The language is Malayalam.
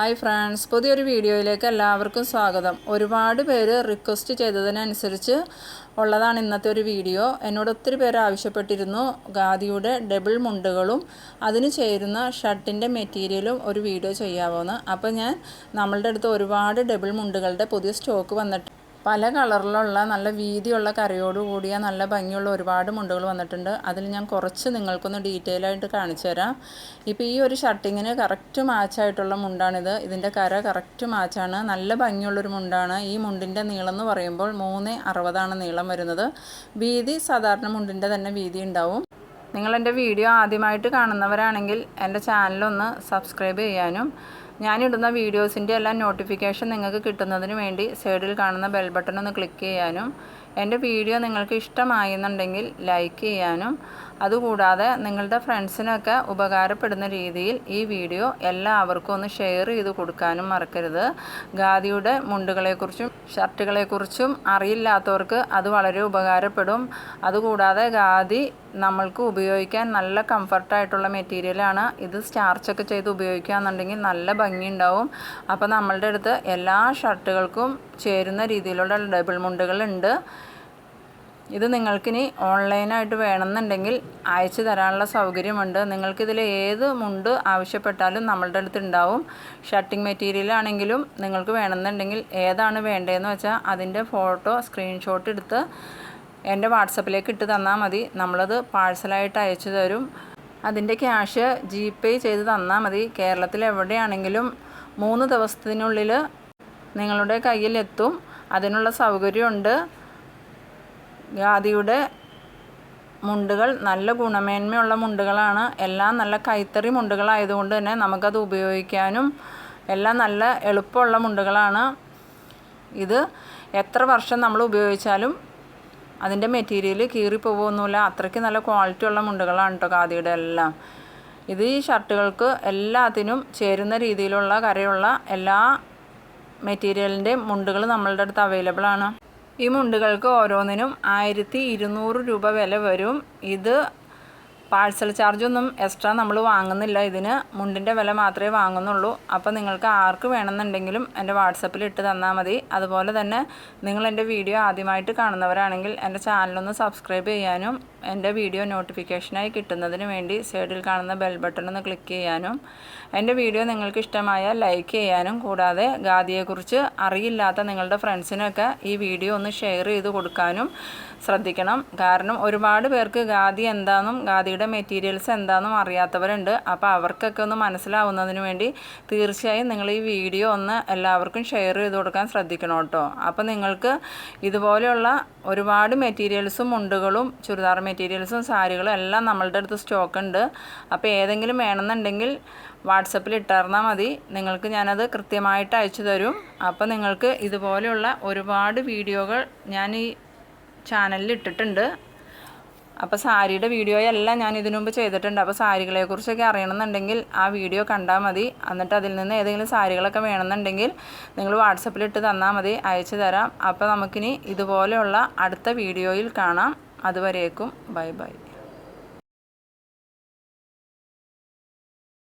ഹായ് ഫ്രണ്ട്സ് പുതിയൊരു വീഡിയോയിലേക്ക് എല്ലാവർക്കും സ്വാഗതം. ഒരുപാട് പേര് റിക്വസ്റ്റ് ചെയ്തതിനനുസരിച്ച് ഉള്ളതാണ് ഇന്നത്തെ ഒരു വീഡിയോ. എന്നോട് ഒത്തിരി പേര് ആവശ്യപ്പെട്ടിരുന്നു. ഖാദിയുടെ ഡബിൾ മുണ്ടുകളും അതിന് ചേരുന്ന ഷർട്ടിന്റെ മെറ്റീരിയലും ഒരു വീഡിയോ ചെയ്യാമോന്ന് അപ്പോൾ ഞാൻ നമ്മളുടെ അടുത്ത് ഒരുപാട് ഡബിൾ മുണ്ടുകളുടെ പുതിയ സ്റ്റോക്ക് വന്നിട്ട് പല കളറിലുള്ള നല്ല വീതിയുള്ള കരയോട് കൂടിയ നല്ല ഭംഗിയുള്ള ഒരുപാട് മുണ്ടുകൾ വന്നിട്ടുണ്ട്. അതിൽ ഞാൻ കുറച്ച് നിങ്ങൾക്കൊന്ന് ഡീറ്റെയിൽ ആയിട്ട് കാണിച്ചു തരാം. ഇപ്പോൾ ഈ ഒരു ഷർട്ടിങ്ങിന് കറക്റ്റ് മാച്ചായിട്ടുള്ള മുണ്ടാണിത്. ഇതിന്റെ കര കറക്റ്റ് മാച്ചാണ് നല്ല ഭംഗിയുള്ളൊരു മുണ്ടാണ്. ഈ മുണ്ടിന്റെ നീളം എന്ന് പറയുമ്പോൾ മൂന്ന് അറുപതാണ് നീളം വരുന്നത്. വീതി സാധാരണ മുണ്ടിന്റെ തന്നെ വീതി ഉണ്ടാവും. നിങ്ങൾ എന്റെ വീഡിയോ ആദ്യമായിട്ട് കാണുന്നവരാണെങ്കിൽ എന്റെ ചാനലൊന്ന് സബ്സ്ക്രൈബ് ചെയ്യാനും ഞാനിടുന്ന വീഡിയോസിന്റെ എല്ലാം നോട്ടിഫിക്കേഷൻ നിങ്ങൾക്ക് കിട്ടുന്നതിന് വേണ്ടി സൈഡിൽ കാണുന്ന ബെൽ ബട്ടൺ ഒന്ന് ക്ലിക്ക് ചെയ്യാനും എന്റെ വീഡിയോ നിങ്ങൾക്ക് ഇഷ്ടമായെന്നുണ്ടെങ്കിൽ ലൈക്ക് ചെയ്യാനും അതുകൂടാതെ നിങ്ങളുടെ ഫ്രണ്ട്സിനൊക്കെ ഉപകാരപ്പെടുന്ന രീതിയിൽ ഈ വീഡിയോ എല്ലാവർക്കും ഒന്ന് ഷെയർ ചെയ്ത് കൊടുക്കാനും മറക്കരുത്. ഖാദിയുടെ മുണ്ടുകളെക്കുറിച്ചും ഷർട്ടുകളെക്കുറിച്ചും അറിയില്ലാത്തവർക്ക് അത് വളരെ ഉപകാരപ്പെടും. അതുകൂടാതെ ഖാദി നമ്മൾക്ക് ഉപയോഗിക്കാൻ നല്ല കംഫർട്ടായിട്ടുള്ള മെറ്റീരിയലാണ്. ഇത് സ്റ്റാർച്ചൊക്കെ ചെയ്ത് ഉപയോഗിക്കുകയെന്നുണ്ടെങ്കിൽ നല്ല ഭംഗിയുണ്ടാവും. അപ്പോൾ നമ്മളുടെ അടുത്ത് എല്ലാ ഷർട്ടുകൾക്കും ചേരുന്ന രീതിയിലുള്ള ഡബിൾ മുണ്ടുകളുണ്ട്. ഇത് നിങ്ങൾക്കിനി ഓൺലൈനായിട്ട് വേണമെന്നുണ്ടെങ്കിൽ അയച്ചു തരാനുള്ള സൗകര്യമുണ്ട്. നിങ്ങൾക്കിതിൽ ഏത് മുണ്ട് ആവശ്യപ്പെട്ടാലും നമ്മളുടെ അടുത്ത് ഉണ്ടാവും ഷർട്ടിങ് മെറ്റീരിയൽ ആണെങ്കിലും നിങ്ങൾക്ക് വേണമെന്നുണ്ടെങ്കിൽ ഏതാണ് വേണ്ടതെന്ന് വെച്ചാൽ അതിന്റെ ഫോട്ടോ സ്ക്രീൻഷോട്ട് എടുത്ത് എന്റെ വാട്സപ്പിലേക്ക് ഇട്ട് തന്നാൽ മതി. നമ്മളത് പാഴ്സലായിട്ട് അയച്ചു തരും. അതിന്റെ ക്യാഷ് ജി പേ ചെയ്ത് തന്നാൽ മതി. കേരളത്തിൽ എവിടെയാണെങ്കിലും മൂന്ന് ദിവസത്തിനുള്ളിൽ നിങ്ങളുടെ കയ്യിലെത്തും. അതിനുള്ള സൗകര്യമുണ്ട്. ഖാദിയുടെ മുണ്ടുകൾ നല്ല ഗുണമേന്മയുള്ള മുണ്ടുകളാണ്. എല്ലാം നല്ല കൈത്തറി മുണ്ടുകളായതുകൊണ്ട് തന്നെ നമുക്കത് ഉപയോഗിക്കാനും എല്ലാം നല്ല എളുപ്പമുള്ള മുണ്ടുകളാണ്. ഇത് എത്ര വർഷം നമ്മൾ ഉപയോഗിച്ചാലും അതിന്റെ മെറ്റീരിയൽ കീറിപ്പോകുന്നില്ല അത്രയ്ക്ക് നല്ല ക്വാളിറ്റി ഉള്ള മുണ്ടുകളാണ് കേട്ടോ ഖാദിയുടെ എല്ലാം. ഇത് ഈ ഷർട്ടുകൾക്ക് എല്ലാത്തിനും ചേരുന്ന രീതിയിലുള്ള കരയുള്ള എല്ലാ മെറ്റീരിയലിന്റെ മുണ്ടുകൾ നമ്മളുടെ അടുത്ത് അവൈലബിൾ ആണ് ഈ മുണ്ടുകൾക്ക് ഓരോന്നിനും ആയിരത്തി ഇരുന്നൂറ് രൂപ വില വരും. ഇത് പാഴ്സൽ ചാർജൊന്നും എക്സ്ട്രാ നമ്മൾ വാങ്ങുന്നില്ല. ഇതിന് മുണ്ടിന്റെ വില മാത്രമേ വാങ്ങുന്നുള്ളൂ. അപ്പോൾ നിങ്ങൾക്ക് ആർക്ക് വേണമെന്നുണ്ടെങ്കിലും എന്റെ വാട്സപ്പിൽ ഇട്ട് തന്നാൽ മതി. അതുപോലെ തന്നെ നിങ്ങൾ എന്റെ വീഡിയോ ആദ്യമായിട്ട് കാണുന്നവരാണെങ്കിൽ എന്റെ ചാനലൊന്ന് സബ്സ്ക്രൈബ് ചെയ്യാനും എന്റെ വീഡിയോ നോട്ടിഫിക്കേഷനായി കിട്ടുന്നതിന് വേണ്ടി സൈഡിൽ കാണുന്ന ബെൽ ബട്ടൺ ഒന്ന് ക്ലിക്ക് ചെയ്യാനും എന്റെ വീഡിയോ നിങ്ങൾക്ക് ഇഷ്ടമായാൽ ലൈക്ക് ചെയ്യാനും കൂടാതെ ഗാദിയെക്കുറിച്ച് അറിയില്ലാത്ത നിങ്ങളുടെ ഫ്രണ്ട്സിനൊക്കെ ഈ വീഡിയോ ഒന്ന് ഷെയർ ചെയ്ത് കൊടുക്കാനും ശ്രദ്ധിക്കണം. കാരണം ഒരുപാട് പേർക്ക് ഖാദി എന്താണെന്നും ഖാദിയുടെ മെറ്റീരിയൽസ് എന്താണെന്നും അറിയാത്തവരുണ്ട്. അപ്പോൾ അവർക്കൊക്കെ ഒന്ന് മനസ്സിലാവുന്നതിന് വേണ്ടി തീർച്ചയായും നിങ്ങൾ ഈ വീഡിയോ ഒന്ന് എല്ലാവർക്കും ഷെയർ ചെയ്ത് കൊടുക്കാൻ ശ്രദ്ധിക്കണം കേട്ടോ. അപ്പോൾ നിങ്ങൾക്ക് ഇതുപോലെയുള്ള ഒരുപാട് മെറ്റീരിയൽസും മുണ്ടുകളും ചുരിദാർ മെറ്റീരിയൽസും സാരികളും എല്ലാം നമ്മളുടെ അടുത്ത് സ്റ്റോക്ക് ഉണ്ട്. അപ്പോൾ ഏതെങ്കിലും വേണമെന്നുണ്ടെങ്കിൽ വാട്സപ്പിൽ ഇട്ടിരുന്നാൽ മതി. നിങ്ങൾക്ക് ഞാനത് കൃത്യമായിട്ട് അയച്ചു തരും. അപ്പോൾ നിങ്ങൾക്ക് ഇതുപോലെയുള്ള ഒരുപാട് വീഡിയോകൾ ഞാൻ ഈ ചാനലിൽ ഇട്ടിട്ടുണ്ട്. അപ്പോൾ സാരിയുടെ വീഡിയോ എല്ലാം ഞാൻ ഇതിനു മുമ്പ് ചെയ്തിട്ടുണ്ട്. അപ്പോൾ സാരികളെക്കുറിച്ചൊക്കെ അറിയണമെന്നുണ്ടെങ്കിൽ ആ വീഡിയോ കണ്ടാൽ മതി. എന്നിട്ട് അതിൽ നിന്ന് ഏതെങ്കിലും സാരികളൊക്കെ വേണമെന്നുണ്ടെങ്കിൽ നിങ്ങൾ വാട്സപ്പിൽ ഇട്ട് തന്നാൽ മതി. അയച്ചു തരാം. അപ്പോൾ നമുക്കിനി ഇതുപോലെയുള്ള അടുത്ത വീഡിയോയിൽ കാണാം. അതുവരേക്കും ബൈ ബൈ.